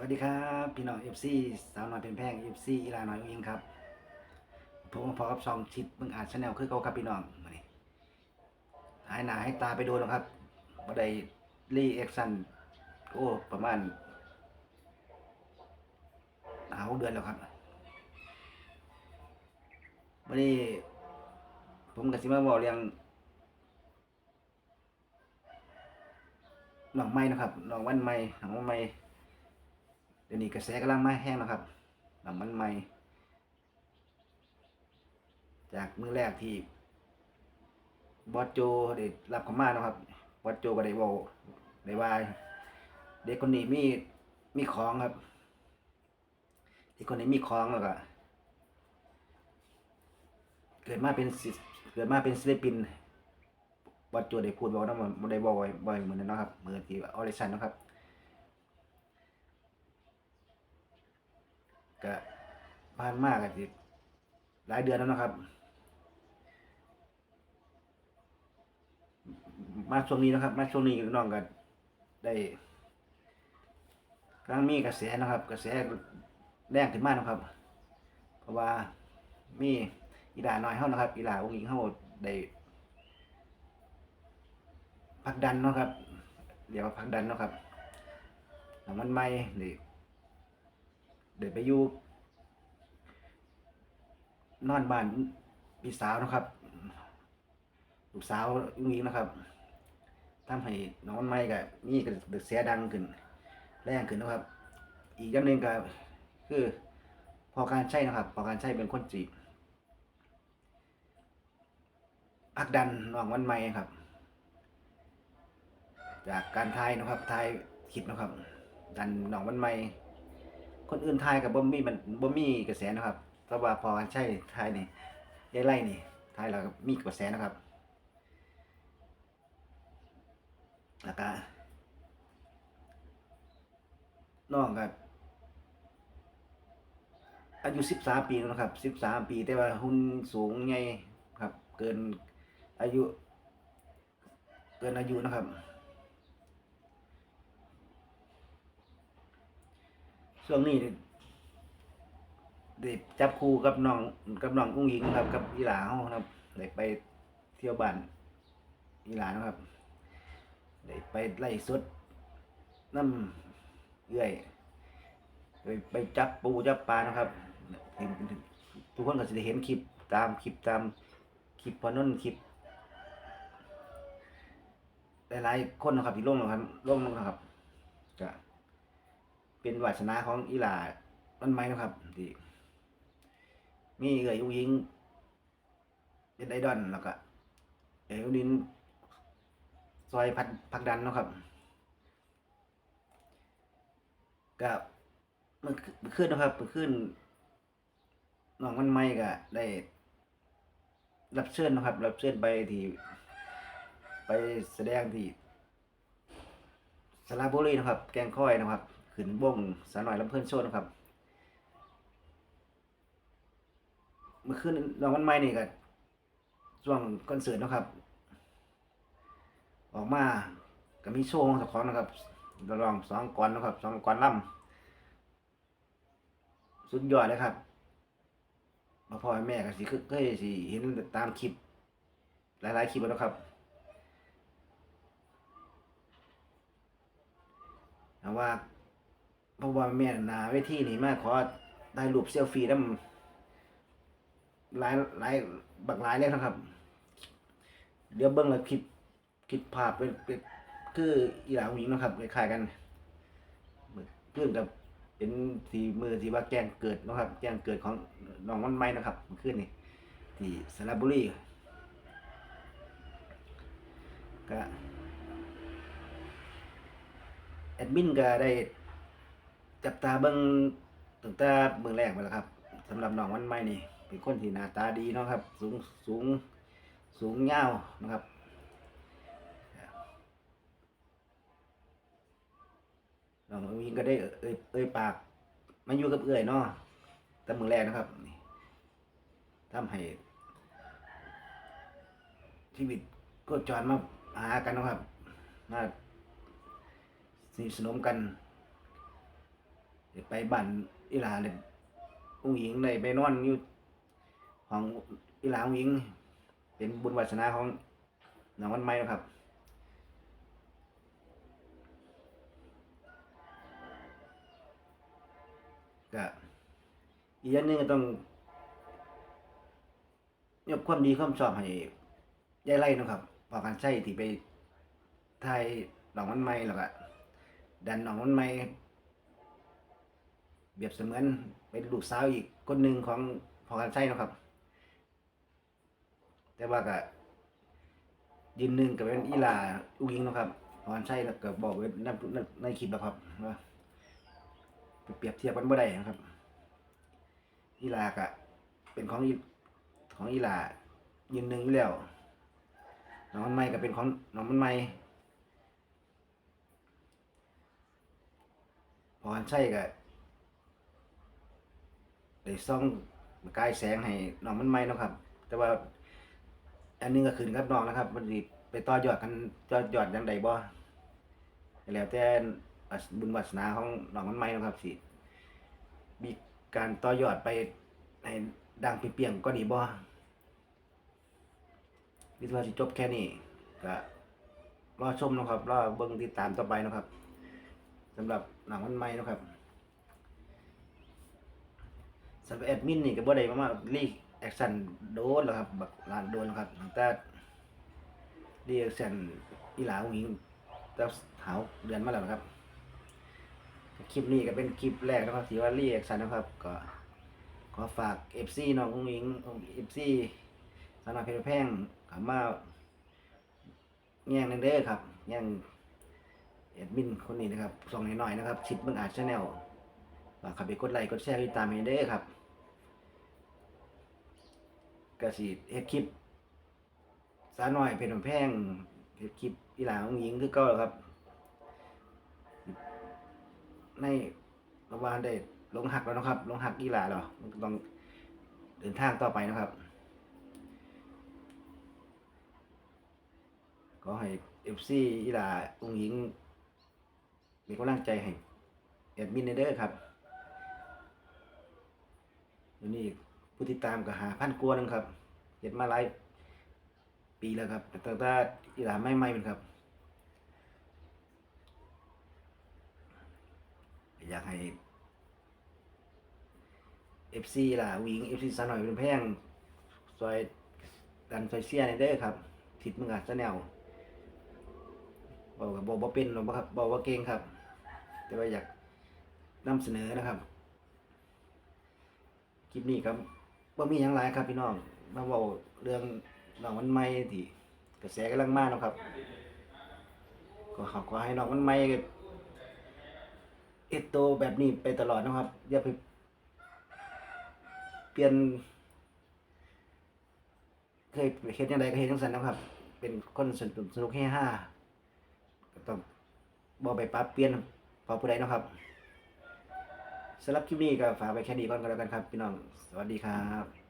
วัสดีครับ พี่น้องเอฟซีสาวน้อยเป็นแพงเอฟซีอีลาน้อยเองครับผมพอกับซองชิดเบิ่งอาจชาแนลคือเก่าครับพี่น้องมาเนี่หายหนาให้ตาไปโดนแล้วครับบ่ไดรีแอคชั่นโอ้ ประมาณหาหกเดือนแล้วครับวันนี้ ผมกับสิมาบอกเรื่องน้องไม้นะครับน้องวันไม้น้องวันไม้ เดี๋ยวนี้กระแสกำลังมาแห้งนะครับหนังมันใหม่ จากมือแรกที่บอสโจได้รับขมานะครับบอสโจก็ได้บอกได้ว่า เด็กคนนี้มีมีของครับเด็กคนนี้มีของแล้วก็เกิดมาเป็นเกิดมาเป็นศิลปินบอสโจได้พูดบอกนะมันได้บอกไว้บ่อยเหมือนนั้นนะครับเหมือนที่ออริชันนะครับ ก็ผ่านมากกันสิหลายเดือนแล้วนะครับ มาช่วงนี้นะครับ มาช่วงนี้น้องก็ได้กำลังมีกระแสนะครับ กระแสแรงขึ้นมากนะครับ เพราะว่ามีอีหลาน้อยเฮานะครับ อีหลาองค์หญิงเฮาได้ผลักดันเนาะครับเรียว่าผลักดันเนาะครับหนังมันใหม่นี่เดินไปอยู่ นอนบ้านพี่สาวนะครับลูกสาวยุงยิงนะครับทำให้น้องมันไม่กับมีกระเสียดังขึ้น แรงขึ้นนะครับ อีกอย่างหนึ่งก็คือพอการใช้นะครับพอการใช้เป็นคนจีบพักดันน้องวันใหม่ครับ จากการทายนะครับทายคิดนะครับ ดันน้องวันใหม่คนอื่นทายกับบ่มี่มันบ่มี่กระแสนะครับ แต่ว่าพอใช่ทายนี่ยายไล่นี่ทายแล้วก็มีกระแสนะครับแล้วก็น้องกับอายุสิบสามปีแล้วนะครับสิบสามปี แต่ว่าหุ่นสูงใหญ่ครับ เกินอายุ เกินอายุนะครับ ช่วงนี้ ได้จับคู่กับน้องกับน้องอุ้งยิงครับ กับอีหลาเฮาครับได้ไปเที่ยวบ้านอีหลานะครับได้ไปไล่สดน้ำเอื่อยไปไปจับปูจับปลานะครับเห็นทุกคนก็จะได้เห็นคลิปตามคลิปตามคลิปพอนนคลิปหลายๆคนนะครับที่ลงนะครับลงนะครับก็เป็นวาสนาของอีหลามันไหมนะครับที่ มีเอ่ยยุงยิงเป็นไอดอลแล้วก็เอ๋ยดินซอยพัดพักดันเนาะครับก็เมื่อเมื่อคืนนะครับเมื่อคืนน้องมันไม่ก็ได้ รับเชิญนะครับ รับเชิญไปที่ไปแสดงที่สระบุรีนะครับ แกงค่อยนะครับ ขึ้นวงสาหน่อยลำเพิ่อนโชว์นะครับ เมื่อคืนน้องวันใหม่นี่ก็ช่วงคอนเสิร์ตนะครับ ออกมาก็มีโชว์ของเจ้าของนะครับลองสองก่อนนะครับสองก่อนล่ำสุดยอดเลยครับพ่อพ่อแม่ก็สิเคยสิเห็นตามคลิป หลายๆคลิปแล้วครับว่าเพราะว่าแม่นาเวทีนี่มาขอได้รูปเซลฟี่น้ำ หลายหลายบักหลายเลยนะครับ เดี๋ยวเบิ้งแล้วคลิปคลิปภาพเป็นเป็นคืออีหลาหญิงนะครับคล้ายๆกันเพื่อนกับเป็นสีมือสีว่าแจ้งเกิดนะครับแจ้งเกิดของน้องวันไม้นะครับเมื่อคืนนี่ที่สระบุรีก็แอดมินก็ได้จับตาเบิ่งตั้งแต่เมืองแรกมาแล้วครับสำหรับน้องวันใหม่นี่ เป็นคนที่หน้าตาดีเนาะครับ สูงสูงสูงยาวนะครับน้องวิงก็ได้เอ่ยเอ่ยปากมาอยู่กับเอื่อยเนาะแต่เมืองแรกนะครับนี่ทำให้ชีวิตก็จรมาหากันนะครับมาสนิทสนมกันไปบ้านอีหลาเลยอุ้หญิงได้ไปนอนอยู่ ของอีหลาอุ้งหญิง เป็นบุญวาสนาของน้องวันไม้นะครับก็อีกอย่างหนึงก็ต้องยกความดีความชอบให้ยายไล่นะครับพอการใช้ที่ไปถ่ายหนองมันไม้แล้วก็ดันหนองมันไม้เปรียบเสมือนเป็นลูกสาวอีกคนหนึ่งของพอการใช้นะครับ แต่ว่าก็ยืนหนึ่งกับเป็นอีหลาอุ้งยิงนะครับพรใช้แล้วก็บอกไว้ในในในคลิปแล้วครับว่าเปรียบเทียบกันบ่ได้นะครับ อีลากะเป็นของอีของอีลายืนหนึ่งอยู่แล้วน้องมันใหม่ก็เป็นของน้องมันใหม่พออันใช่ก็ได้ซ่องกายแสงให้น้องมันใหม่นะครับ แต่ว่า อันนึงก็ขึ้นกับน้องนะครับมันสิไปต่อยอดกันต่อยอดยังไดบ่แล้วแต่บุญวาสนาของน้องมันใหม่นะครับสิมีการต่อยอดไปให้ดังเปรียงก็ดีบ่วิศวะสิจบแค่นี้ก็รอชมนะครับรอเบิ่งติดตามต่อไปนะครับสำหรับหนังวันใหม่นะครับสำหรับแอดมินนี่ก็บ่ได้มามารี แอคชั่นโดนแล้วครับบักลานโดนแล้วครับตั้งแต่รีแอคชั่นอีหลาของหญิงแต่หาเดือนมาแล้วนะครับ คลิปนี้ก็เป็นคลิปแรกนะครับที่ว่ารีแอคชั่นนะครับ ก็ขอฝาก FC น้องอุ้งอิง FC สำหรับเพชรแพงกลับมาแย่งนึงเด้อครับแย่งแอดมินคนนี้นะครับส่องหน่อยๆนะครับชิดเบิ่งอาจชาแนลฝากข้าไปกดไลค์กดแชร์ติดตามให้เด้อครับ ก็สิเฮ็ดคลิปสาวน้อยเพชรแพงเฮ็ดคลิปอีหลาอุ้งอิงคือเก่าแล้วครับ ในระหว่างได้ลงหักแล้วนะครับ ลงหักกีฬาแล้วมันต้องเดินทางต่อไปนะครับ ก็ให้เอฟซีกีฬาองหญิง มีกำลังใจให้แอดมินเด้อครับนี้ ผู้ติดตามก็หาพันกว่านึงครับเห็นมาหลายปีแล้วครับแต่ตั้งแต่กีฬาไม่ไม่เป็นครับ อยากให้เอฟซีล่ะวิงเอฟซีสาวหน่อยเป็นแพงซอยดันซอยเสียในเด้อครับทิดมึงอาจจะแนวบอกกับบอกว่าเป็นหรอกครับบอกว่าเก่งครับ แต่ว่าอยากนำเสนอนะครับ คลิปนี้ครับ ว่ามีอย่างไรครับพี่น้อง มาบอกเรื่องน้องมันไม่ที่กระแสกำลังมาเนาะครับ ก็ขอขอให้น้องมันไม่เอ็ดโตแบบนี้ไปตลอดนะครับ อย่าไป เปลี่ยน เคยเห็นยังไงก็เห็นทั้งสันนะครับ เป็นคนสนุกสนุกให้ห้าต้องบอไปปรับเปลี่ยนพอผู้ใดนะครับ สำหรับคลิปนี้ก็ฝากไว้แค่นี้ก่อนก็แล้วกันครับ พี่น้อง สวัสดีครับ